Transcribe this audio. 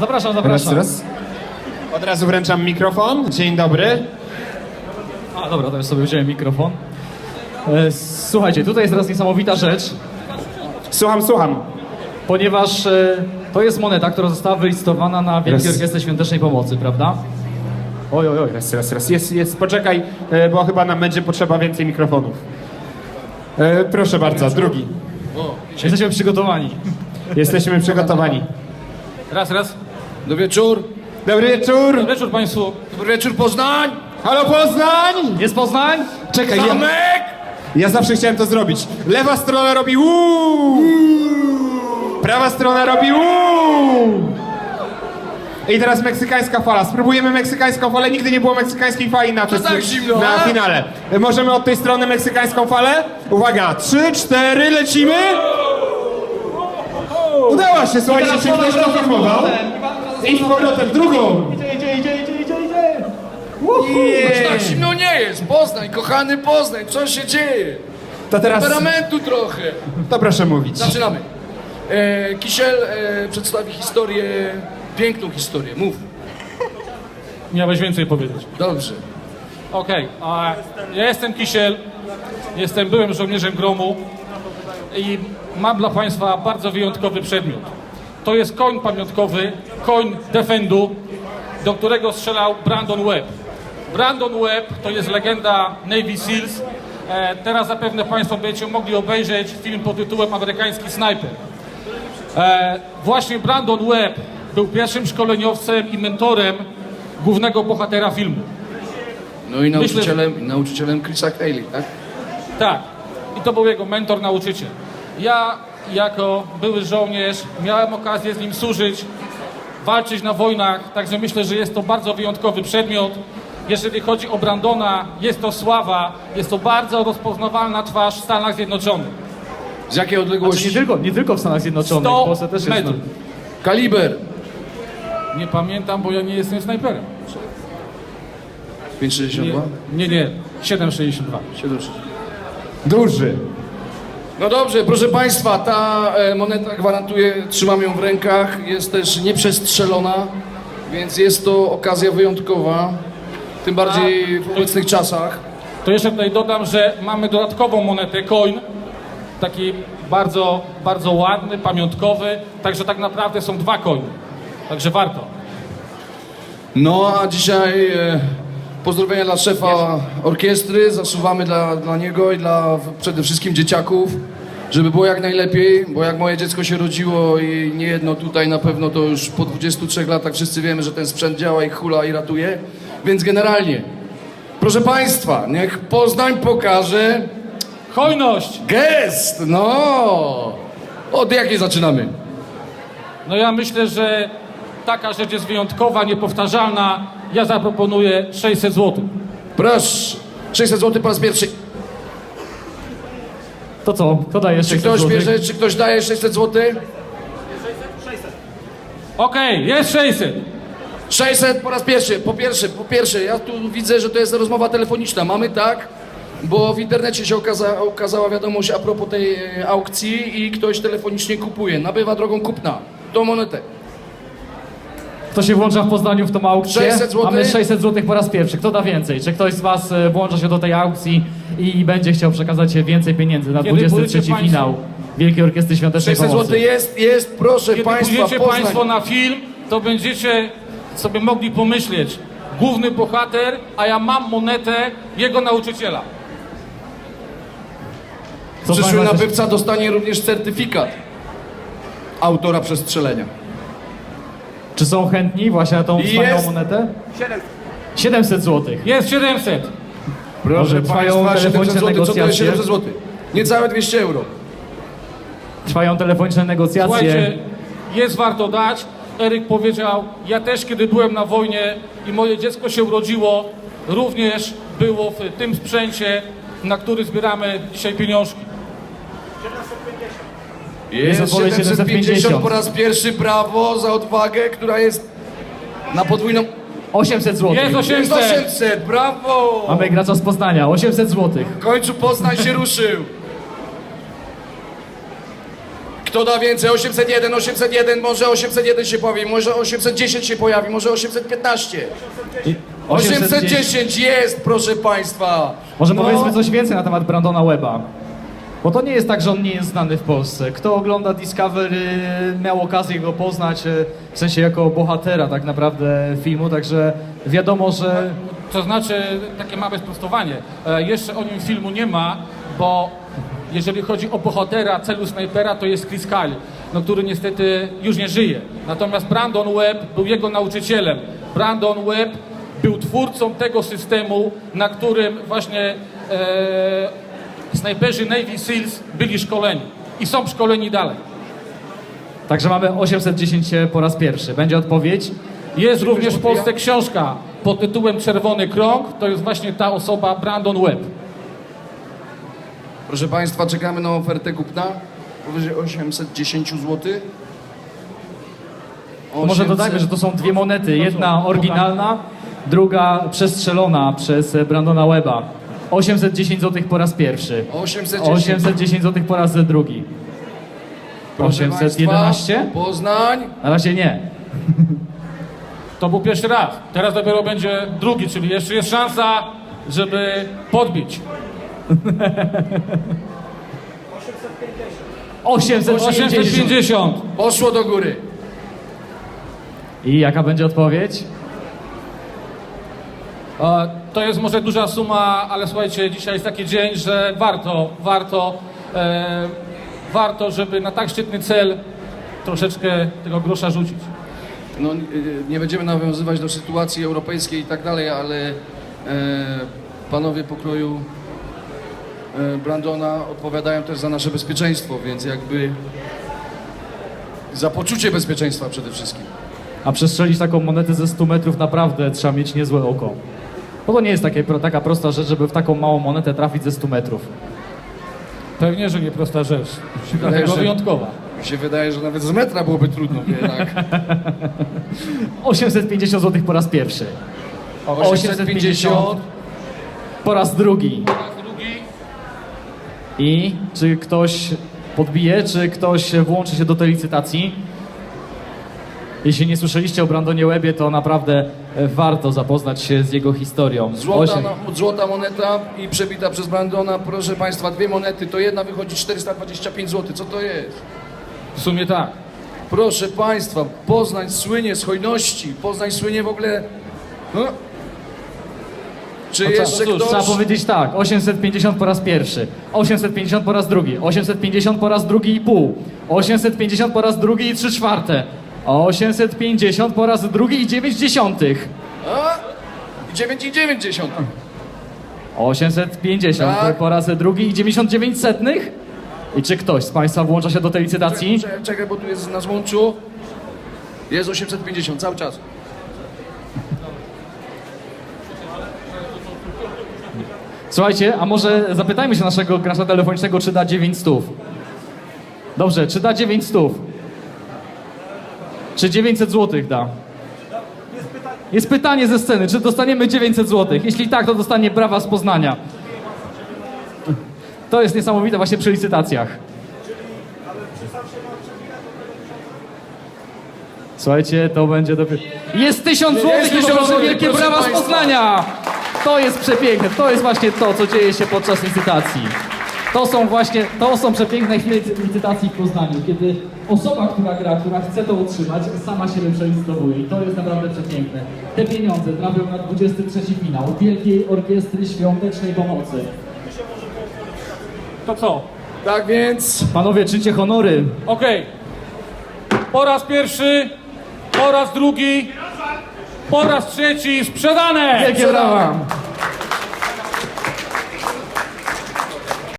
Zapraszam, Raz, zapraszam. raz. Od razu wręczam mikrofon. Dzień dobry. A dobra, to już sobie wziąłem mikrofon. E, Słuchajcie, tutaj jest teraz niesamowita rzecz, Słucham, słucham. ponieważ e, to jest moneta, która została wylistowana na Wielkiej Raz. Orkiestrze Świątecznej Pomocy, prawda? Oj, oj, oj. Raz, raz, raz. Jest, jest, poczekaj, e, bo chyba nam będzie potrzeba więcej mikrofonów. E, proszę bardzo, drugi. Jesteśmy przygotowani. Jesteśmy przygotowani. Raz, raz. Dobry wieczór. Dobry wieczór. Dobry wieczór Państwu. Dobry wieczór Poznań. Halo Poznań! Jest Poznań? Czekaj, ja, Zamek. ja zawsze chciałem to zrobić. Lewa strona robi uuu. Prawa strona robi uuu. I teraz meksykańska fala. Spróbujemy meksykańską falę. Nigdy nie było meksykańskiej fali na, tak zimno, na a? finale. Możemy od tej strony meksykańską falę? Uwaga, trzy, cztery, lecimy. Udało się, słuchajcie, czy ktoś to filmował? I z powrotem w drugą. Idzie, idzie, idzie, idzie, idzie, idzie. Aż tak zimno nie jest. Poznań, kochany Poznań. Co się dzieje? To teraz, Temperamentu trochę. to proszę mówić. Zaczynamy. E, Kisiel e, przedstawi historię, piękną historię. Mów. Miałeś więcej powiedzieć. Dobrze. Okej, a ja jestem Kisiel, jestem byłym żołnierzem gromu i mam dla Państwa bardzo wyjątkowy przedmiot. To jest koń pamiątkowy, koń Defendu, do którego strzelał Brandon Webb. Brandon Webb to jest legenda Navy Seals. E, teraz zapewne Państwo będziecie mogli obejrzeć film pod tytułem Amerykański Snajper. E, właśnie Brandon Webb był pierwszym szkoleniowcem i mentorem głównego bohatera filmu. No i Myślę, nauczycielem, nauczycielem Chrisa Haley, tak? Tak. I to był jego mentor, nauczyciel. Ja jako były żołnierz miałem okazję z nim służyć, walczyć na wojnach, także myślę, że jest to bardzo wyjątkowy przedmiot. Jeżeli chodzi o Brandona, jest to sława, jest to bardzo rozpoznawalna twarz w Stanach Zjednoczonych. Z jakiej Znaczy odległości? nie tylko, nie tylko w Stanach Zjednoczonych, w 100 Polsce też jest. metrów. Kaliber. Nie pamiętam, bo ja nie jestem snajperem. 562? Nie, nie, nie. 7,62. 760. Duży. No dobrze, proszę Państwa, ta e, moneta gwarantuje, trzymam ją w rękach, jest też nieprzestrzelona, więc jest to okazja wyjątkowa, tym bardziej w obecnych czasach. To jeszcze tutaj dodam, że mamy dodatkową monetę coin, taki bardzo, bardzo ładny, pamiątkowy, także tak naprawdę są dwa coiny. Także warto. No a dzisiaj e, pozdrowienia dla szefa orkiestry, zasuwamy dla, dla niego i dla przede wszystkim dzieciaków, żeby było jak najlepiej, bo jak moje dziecko się rodziło i nie jedno tutaj na pewno to już po 23 latach wszyscy wiemy, że ten sprzęt działa i hula i ratuje, więc generalnie, proszę Państwa, niech Poznań pokaże Hojność! gest, no! Od jakiej zaczynamy? No ja myślę, że taka rzecz jest wyjątkowa, niepowtarzalna. Ja zaproponuję 600 zł. Proszę, 600 zł po raz pierwszy. To co? Kto daje Czy ktoś bierze, czy ktoś daje 600 zł? Okej, jest 600. 600 po raz pierwszy, po pierwsze, po pierwsze, ja tu widzę, że to jest rozmowa telefoniczna. Mamy tak, bo w internecie się okaza, okazała wiadomość a propos tej e, aukcji i ktoś telefonicznie kupuje, nabywa drogą kupna tą monetę. Kto się włącza w Poznaniu w tą aukcję? 600 złotych. Mamy 600 zł po raz pierwszy. Kto da więcej? Czy ktoś z Was e, włącza się do tej aukcji i będzie chciał przekazać więcej pieniędzy na Kiedy 23 pójdziecie finał Wielkiej Orkiestry Świątecznej 600 Pomocy? zł jest, jest, proszę Kiedy Państwa, pójdziecie Poznań. Państwo na film, to będziecie sobie mogli pomyśleć, główny bohater, a ja mam monetę jego nauczyciela. Z Przyszły nabywca dostanie również certyfikat autora przestrzelenia. Czy są chętni właśnie na tą Jest. wspaniałą monetę? 700 zł. Jest 700. Proszę, trwają 700 telefoniczne zł, co to jest negocjacje. 700 zł? Niecałe 200 euro. Trwają telefoniczne negocjacje. Słuchajcie, jest warto dać. Eryk powiedział, ja też kiedy byłem na wojnie i moje dziecko się urodziło, również było w tym sprzęcie, na który zbieramy dzisiaj pieniążki. Jest odpowiedź 750 750. po raz pierwszy brawo za odwagę, która jest na podwójną... 800 zł. Jest Jest 800. 800, brawo! Mamy gracza z Poznania. 800 zł. W końcu Poznań się ruszył. Kto da więcej? 801, 801, może 801 się pojawi, może 810 się pojawi, może 815. 810 jest, proszę państwa. Może No. powiedzmy coś więcej na temat Brandona Weba. Bo to nie jest tak, że on nie jest znany w Polsce. Kto ogląda Discovery miał okazję go poznać, e, w sensie jako bohatera tak naprawdę filmu, także wiadomo, że To znaczy, takie małe sprostowanie. E, jeszcze o nim filmu nie ma, bo jeżeli chodzi o bohatera celu snajpera, to jest Chris Kyle, no, który niestety już nie żyje. Natomiast Brandon Webb był jego nauczycielem. Brandon Webb był twórcą tego systemu, na którym właśnie e, snajperzy Navy Seals byli szkoleni i są szkoleni dalej. Także mamy 810 po raz pierwszy. Będzie odpowiedź. Jest również w Polsce książka pod tytułem Czerwony Krąg. To jest właśnie ta osoba, Brandon Webb. Proszę państwa, czekamy na ofertę kupna. Powyżej 810 zł. Może dodajmy, że to są dwie monety. Jedna oryginalna, druga przestrzelona przez Brandona Weba. 810 zł po raz pierwszy. 810. 810 zł po raz drugi. Proszę 811? Państwa, Poznań. Na razie nie. To był pierwszy raz. Teraz dopiero będzie drugi, czyli jeszcze jest szansa, żeby podbić. 850. 850. Poszło do góry. I jaka będzie odpowiedź? To jest może duża suma, ale słuchajcie, dzisiaj jest taki dzień, że warto, warto, e, warto, żeby na tak szczytny cel troszeczkę tego grosza rzucić. No, y, nie będziemy nawiązywać do sytuacji europejskiej i tak dalej, ale e, panowie pokroju e, Brandona odpowiadają też za nasze bezpieczeństwo, więc jakby za poczucie bezpieczeństwa przede wszystkim. A przestrzelić taką monetę ze 100 metrów naprawdę trzeba mieć niezłe oko. Bo to nie jest takie, taka prosta rzecz, żeby w taką małą monetę trafić ze 100 metrów. Pewnie, że nie prosta rzecz. Dlatego że- wyjątkowa. Mi się wydaje, że nawet z metra byłoby trudno, jednak. 850 zł po raz pierwszy. 850. po raz drugi. Drugi. I czy ktoś podbije, czy ktoś włączy się do tej licytacji? Jeśli nie słyszeliście o Brandonie Webie, to naprawdę e, warto zapoznać się z jego historią. Złota, Osiem- no, złota moneta i przebita przez Brandona. Proszę Państwa, dwie monety, to jedna wychodzi 425 zł. Co to jest? W sumie tak. Proszę Państwa, Poznań słynie z hojności. Poznań słynie w ogóle... No. Czy No, jeszcze cóż, ktoś... Trzeba powiedzieć tak, 850 po raz pierwszy, 850 po raz drugi, 850 po raz drugi i pół, 850 po raz drugi i trzy czwarte, 850 po raz drugi i 9 dziesiątych, A? 9,9. 850 Tak. po raz drugi i 99 setnych? I czy ktoś z Państwa włącza się do tej licytacji? Czekaj, czekaj, bo tu jest na złączu. Jest 850, cały czas. Słuchajcie, a może zapytajmy się naszego gracza telefonicznego, czy da 9 stów. Dobrze, czy da 9 stów? Czy 900 zł da? Jest pytanie ze sceny, czy dostaniemy 900 zł? Jeśli tak, to dostanie brawa z Poznania. To jest niesamowite właśnie przy licytacjach. Słuchajcie, to będzie dopiero... Jest 1000 zł Jest i 1000 proszę złotych, wielkie brawa z. Poznania! To jest przepiękne, to jest właśnie to, co dzieje się podczas licytacji. To są właśnie, to są przepiękne chwile licytacji w Poznaniu, kiedy osoba, która gra, która chce to utrzymać, sama siebie przelicytowuje i to jest naprawdę przepiękne. Te pieniądze trafią na 23 finał Wielkiej Orkiestry Świątecznej Pomocy. To co? Tak więc... Panowie, czyńcie honory. Okej. Po raz pierwszy, po raz drugi, po raz trzeci sprzedane! Wielkie brawa!